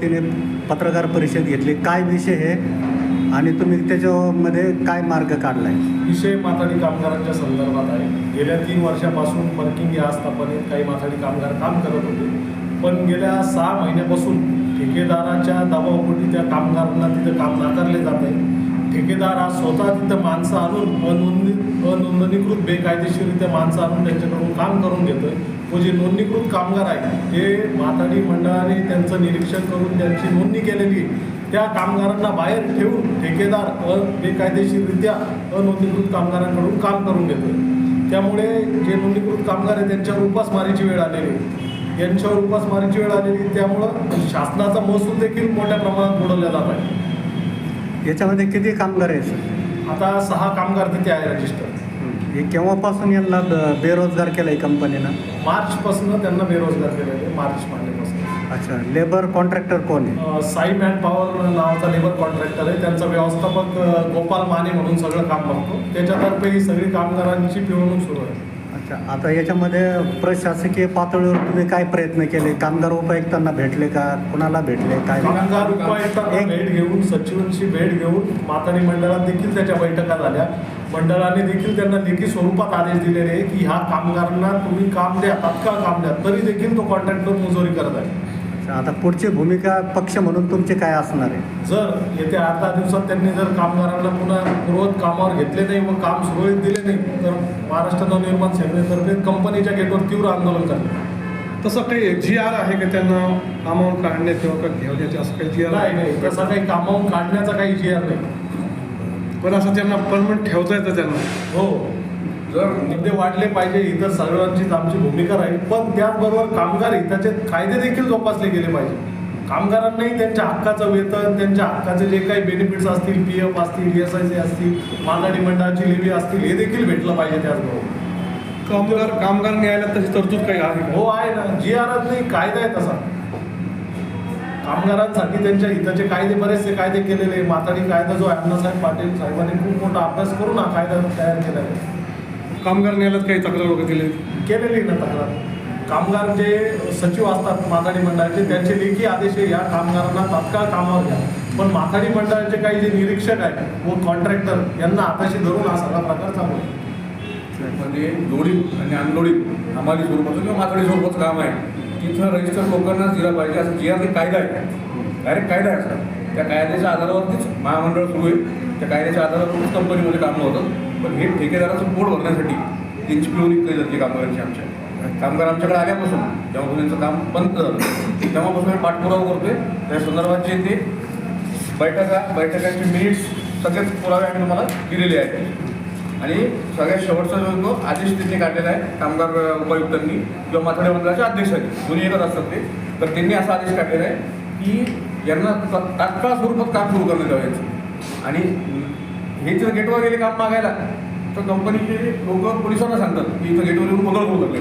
तिने पत्रकार परिषद घेतली. काय विषय आहे आणि तुम्ही त्याच्यामध्ये काय मार्ग काढलाय? विषय माथाडी कामगारांच्या संदर्भात आहे. गेल्या तीन वर्षापासून वर्किंग या आस्थापनेत काही माथाडी कामगार काम करत होते. पण गेल्या सहा महिन्यापासून ठेकेदाराच्या दबावापोटी त्या कामगारांना तिथं काम नाकारले जात आहे. ठेकेदार हा स्वतः तिथं माणसं आणून अनोंदणी अनोंदणीकृत बेकायदेशीररित्या माणसं आणून त्यांच्याकडून काम करून घेतोय. व जे नोंदणीकृत कामगार आहेत ते माथाडी मंडळाने त्यांचं निरीक्षण करून त्यांची नोंदणी केलेली त्या कामगारांना बाहेर ठेवून ठेकेदार अ बेकायदेशीररित्या अनोंदणीकृत कामगारांकडून काम करून घेतोय. त्यामुळे जे नोंदणीकृत कामगार आहेत त्यांच्यावर उपासमारीची वेळ आलेली यांच्यावर उपासमारीची वेळ आलेली त्यामुळं शासनाचा महसूल देखील मोठ्या प्रमाणात बुडवला जात आहे. याच्यामध्ये किती कामगार आहेत सर? आता सहा कामगार तिथे आहे रजिस्टर हे केव्हापासून यांना ब- बेरोजगार केलं आहे कंपनीनं? मार्चपासून त्यांना बेरोजगार केलेले आहे, मार्च महिन्यापासून. अच्छा लेबर कॉन्ट्रॅक्टर कोण आहे? अ, साई मॅन पॉवर नावाचा लेबर कॉन्ट्रॅक्टर आहे त्यांचा व्यवस्थापक अ, गोपाल माने म्हणून सगळं काम बघतो. त्याच्यातर्फे ही सगळी कामगारांची पिळवणूक सुरू आहे. आता याच्यामध्ये प्रशासकीय पातळीवर तुम्ही काय प्रयत्न केले? कामगार उपायुक्तांना भेटले का? कुणाला भेटले? काय? कामगार उपायुक्तांना भेट घेऊन सचिवांची भेट घेऊन मातानी मंडळात देखील त्याच्या बैठका झाल्या. मंडळाने देखील त्यांना लेखी स्वरूपात आदेश दिलेले की ह्या कामगारांना तुम्ही काम द्या तात्काळ काम द्या. तरी देखील तो कॉन्ट्रॅक्टर मुजोरी करत आहे. आता पुढची भूमिका पक्ष म्हणून तुमचे काय असणार आहे? जर येत्या आठ दहा दिवसात त्यांनी जर कामगारांना पुन्हा पूर्वत कामावर घेतले नाही व काम सुरळीत दिले नाही तर महाराष्ट्र नवनिर्माण सेनेतर्फे कंपनीच्या गेटवर तीव्र आंदोलन करणार. तसं काही जी आर आहे का त्यांना कामावून काढणे किंवा का घेवण्याचे असं काही जी आर नाही नाही तसा काही कामावून काढण्याचा काही जी आर नाही. पण असं त्यांना परमनंट ठेवता येतं त्यांना? हो. जर मुद्दे वाढले पाहिजे ही तर सर्वांचीच आमची भूमिका राहील. पण त्याचबरोबर कामगार हिताचे कायदे देखील जोपासले गेले पाहिजे. कामगारांनाही त्यांच्या हक्काचं वेतन त्यांच्या हक्काचे जे काही बेनिफिट्स असतील पी एफ असतील एस आय सी असतील मानवी मंडळाची लेवी असतील हे देखील भेटलं पाहिजे त्याचबरोबर. कामगार कामगार न्यायालयात तशी तरतूद काही आहे हो आहे ना. जी आर नाही कायदा आहे तसा. कामगारांसाठी त्यांच्या हिताचे कायदे बरेचसे कायदे केलेले. माताडी कायदा जो आहे अण्णासाहेब पाटील साहेबांनी खूप मोठा अभ्यास करून हा कायदा तयार केला आहे. कामगार न्यायालयात काही तक्रार वगैरे दिली केलेली ना तक्रार. कामगार जे सचिव असतात माथाडी मंडळाचे त्यांचे लेखी आदेश आहे या कामगारांना तात्काळ कामावर घ्या. पण माथाडी मंडळाचे काही जे निरीक्षक आहेत व कॉन्ट्रॅक्टर यांना हाताशी धरून हा सगळा प्रकार चालू आहे. मध्ये लोडिंग आणि अनलोडिंग हमाली स्वरूपाचं किंवा माथाडी स्वरूपाचं काम आहे. तिथं रजिस्टर लोकांनाच दिला पाहिजे असं जी आर कायदा आहे. डायरेक्ट कायदा आहे असा त्या कायद्याच्या आधारावरतीच महामंडळ सुरू आहे. त्या कायद्याच्या आधारावरतीच कंपनीमध्ये कामं होतात पण हे ठेकेदाराचं पोट भरण्यासाठी त्यांची पिळवणी केली जाते कामगारांची आमच्या. कामगार आमच्याकडे आल्यापासून जेव्हापासून त्यांचं काम बंद झालं तेव्हापासून मी पाठपुरावा करतोय. त्या संदर्भात जे ते बैठका बैठकांचे मिनिट्स सगळेच पुरावे आम्ही तुम्हाला दिलेले आहेत. आणि सगळ्यात शेवटचा जो तो आदेश त्यांनी काढलेला आहे कामगार उपायुक्तांनी किंवा माथाडे मंडळाच्या अध्यक्षांनी दोन्ही एकच असतात ते. तर त्यांनी असा आदेश काढलेला आहे की यांना तात्काळ स्वरूपात काम सुरू करण्यात यावं आणि हे जर गेटवर गेले काम मागायला तर कंपनीचे लोक पोलिसांना सांगतात की इथं गेटवर येऊन बदल करू लागले.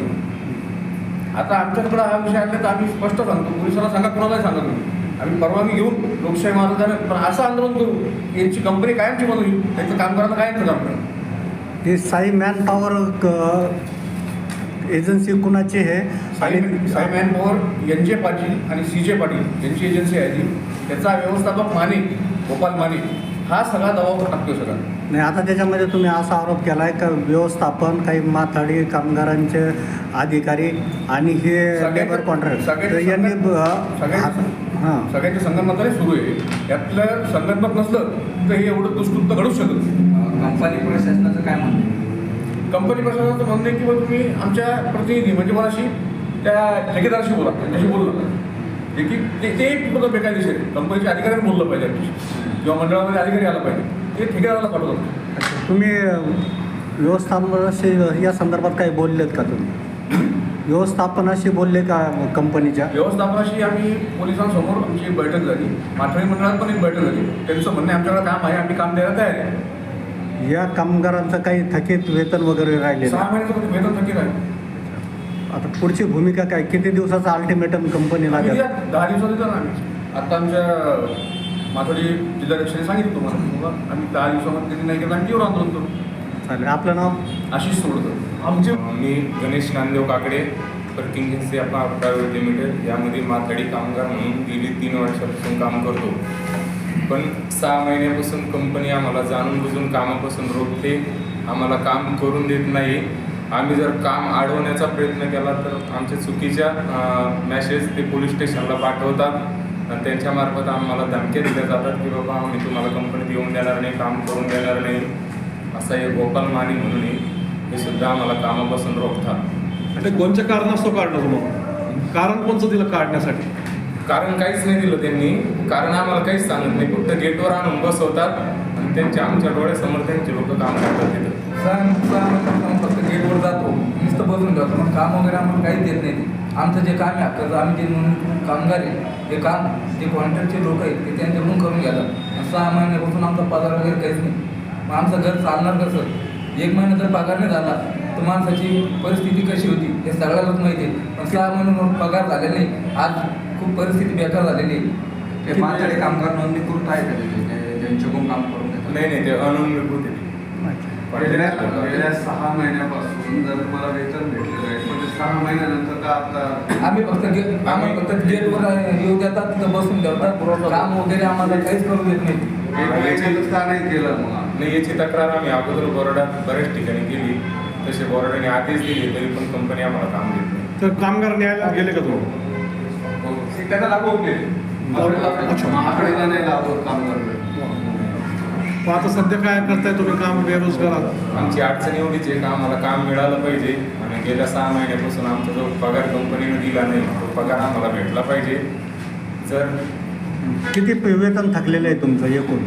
आता आमच्याकडे हा विषय आला तर आम्ही स्पष्ट सांगतो. पोलिसांना सांगा कोणालाही सांगा तुम्ही. आम्ही परवानगी घेऊन लोकशाही महाराजांना पण असं आंदोलन करू की यांची कंपनी कायमची बनवली त्यांचं कामगारांना कायमचं काम करा. ही साई मॅन पॉवर एजन्सी कुणाची आहे? Sai Sai manpower N J Patil आणि सी जे पाटील यांची एजन्सी आहे ती. त्याचा व्यवस्थापक माने गोपाल माने. हा सगळा दबाव टाकतोय सगळा नाही. आता त्याच्यामध्ये तुम्ही असा आरोप केला आहे का व्यवस्थापन काही माथाडी कामगारांचे अधिकारी आणि हे सगळ्यांचे- लेबर कॉन्ट्रॅक्ट सगळ्यांचे यांनी सगळ्यांचे- हां. सगळ्यांच्या संगणमताने सुरू आहे. यातलं संगणमत नसलं तर हे एवढं दुष्कृत्य घडूच शकत नाही. कंपनी प्रशासनाचं काय म्हणणं कंपनी प्रशासनाचं म्हणणं आहे की तुम्ही आमच्या प्रतिनिधी म्हणजे कोणाशी त्या ठेकेदाराशी बोला त्यांच्याशी बोलू नका. जे की ते बेकायदेशीर कंपनीच्या अधिकाऱ्यांनी बोललं पाहिजे किंवा मंडळामध्ये अधिकारी आला पाहिजे. ते ठेकेदाराला पाठवतात अच्छा, तुम्ही व्यवस्थापनाशी या संदर्भात काही बोललेत का तुम्ही? व्यवस्थापनाशी बोलले का कंपनीच्या? व्यवस्थापनाशी आम्ही पोलिसांसमोर आमची एक बैठक झाली. माथाडी मंडळात पण एक बैठक झाली. त्यांचं म्हणणं आहे, आमच्याकडे काम आहे आम्ही काम द्यायला तयार आहे. या कामगारांचं काही थकीत वेतन वगैरे राहिले सहा महिन्याचं वेतन थकीत आहे. आता पुढची भूमिका काय? किती दिवसाचा अल्टिमेटम कंपनीला आम्ही द्या द्या, दहा दिवसात देतो ना आम्ही. आता आमच्या माथाडी जिल्हाध्यक्षाने सांगितलं तुम्हाला. तुम्हाला आम्ही दहा दिवसामध्ये त्यांनी नाही केलं आम्ही तीव्र आंदोलन करू. चालेल. आपलं नाव? आशिष सोडतो आमचे मी गणेश नामदेव काकडे वर्किंग एजन्सी आपण प्रायव्हेट लिमिटेड. यामध्ये माथाडी कामगार म्हणून गेली तीन वर्षापासून काम करतो. पण सहा महिन्यापासून कंपनी आम्हाला जाणून बुजून कामापासून रोखते. आम्हाला काम करून देत नाही. आम्ही जर काम अडवण्याचा प्रयत्न केला तर आमच्या चुकीच्या मॅसेज ते पोलीस स्टेशनला पाठवतात. त्यांच्यामार्फत आम्हाला धमक्या दिल्या जातात की बाबा आम्ही तुम्हाला कंपनीत येऊन देणार नाही काम करून देणार नाही. असा एक गोपाल माने म्हणून आहे. हे सुद्धा आम्हाला कामापासून रोखतात. ते कोणत्या कारणास्तव काढलं तुम्हाला कारण कोणतं दिलं काढण्यासाठी? कारण काहीच नाही दिलं त्यांनी. कारण आम्हाला काहीच सांगत नाही. फक्त गेटवर आणून बसवतात आणि त्यांच्या आमच्या डोळ्यासमोर त्यांचे लोक काम करतात तिथं. फक्त गेटवर जातो. नुसतं बसून जातो. मग काम वगैरे आम्हाला काहीच देत नाही. आमचं जे काम आहे हक्काचं आम्ही जे नोंदणी कामगार आहे ते काम जे कॉन्ट्रॅक्टचे लोक आहेत ते त्यांच्याकडून करून घेतात. आणि सहा महिन्यापासून आमचा पगार वगैरे काहीच नाही. मग आमचं घर चालणार कसं? एक महिना जर पगार नाही झाला तर माणसाची परिस्थिती कशी होती हे सगळ्यालाच माहिती आहे. पण सहा महिन्यावर पगार झालेला नाही. आज खूप परिस्थिती बेकार झालेली आहे. ते माथाडी कामगार नोंदणीकृत आहे का ते? जे- ज्यांच्याकडून काम करून घेतात नाही नाही ते अनोंदणीकृत आहे. गेल्या सहा महिन्यापासून जर तुम्हाला वेतन भेटलेलं आहे सहा महिन्यानंतर का आता? आम्ही फक्त गे आम्ही फक्त गेटवर येऊ देतात तिथं बसून ठेवतात काम वगैरे आम्हाला काहीच करू देत नाही. का केलं मग. नाही याची तक्रार आम्ही अगोदर बोर्डात बऱ्याच ठिकाणी केली. तसे बोर्डाने आदेश दिले तरी पण कंपनी आम्हाला काम देत नाही. तर कामगार न्यायालयात गेले का तुम्ही? हो. त्यांना लागू होते. अच्छा. महाकडीला नाही लागू कामगार. मग आता सध्या काय करताय तुम्ही? काम बेरोजगार आहात आमची अडचण एवढीच आहे का आम्हाला काम मिळालं पाहिजे आणि गेल्या सहा महिन्यापासून आमचा जो पगार कंपनीनं दिला नाही तो पगार आम्हाला भेटला पाहिजे. जर किती पे- वेतन थकलेलं आहे तुमचं एकूण?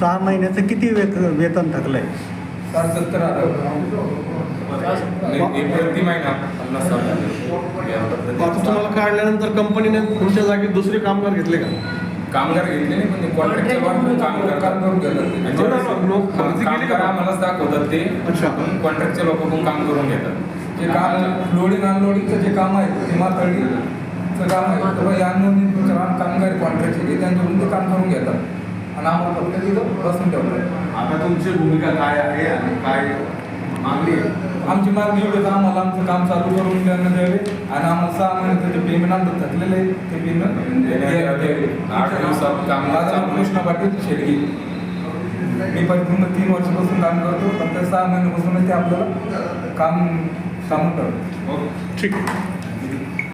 सहा महिन्याचं किती वेत वेतन थकलं आहे साठ सत्तर हजार. प्रति महिना पन्नास हजार. या आता तुम्हाला काढल्यानंतर कंपनीने तुमच्या जागी दुसरे कामगार घेतले का? कामगार घेतले नाही पण ते कॉन्ट्रॅक्टच्या वाढवून काम करून घेतात ते. लोक भरती केली का? कामगार आम्हालाच दाखवतात ते अच्छा. पण कॉन्ट्रॅक्टच्या लोकांकडून काम करून घेतात जे काम लोडिंग अनलोडिंगचं जे काम आहे ते माथाडीचं काम आहे तर या नोंदणी काम कामगार कॉन्ट्रॅक्टचे ते त्यांच्याकडून ते काम करून घेतात आणि आम्हाला फक्त तिथं बसून ठेवतात आता तुमची भूमिका काय आहे आणि काय मागणी आहे आमची मागणी एवढी आम्हाला आमचं काम चालू करून त्यांना द्यावे. आणि आम्हाला सहा महिन्याचं जे पेमेंट आमचं थकलेलं आहे ते पेमेंट. आठ दिवसात काम. कृष्णा पाटील शेडगी. मी परिपूर्ण तीन वर्षापासून काम करतो फक्त सहा महिन्यापासूनच ते आपल्याला काम सांगून ठेवतात. ठीक आहे.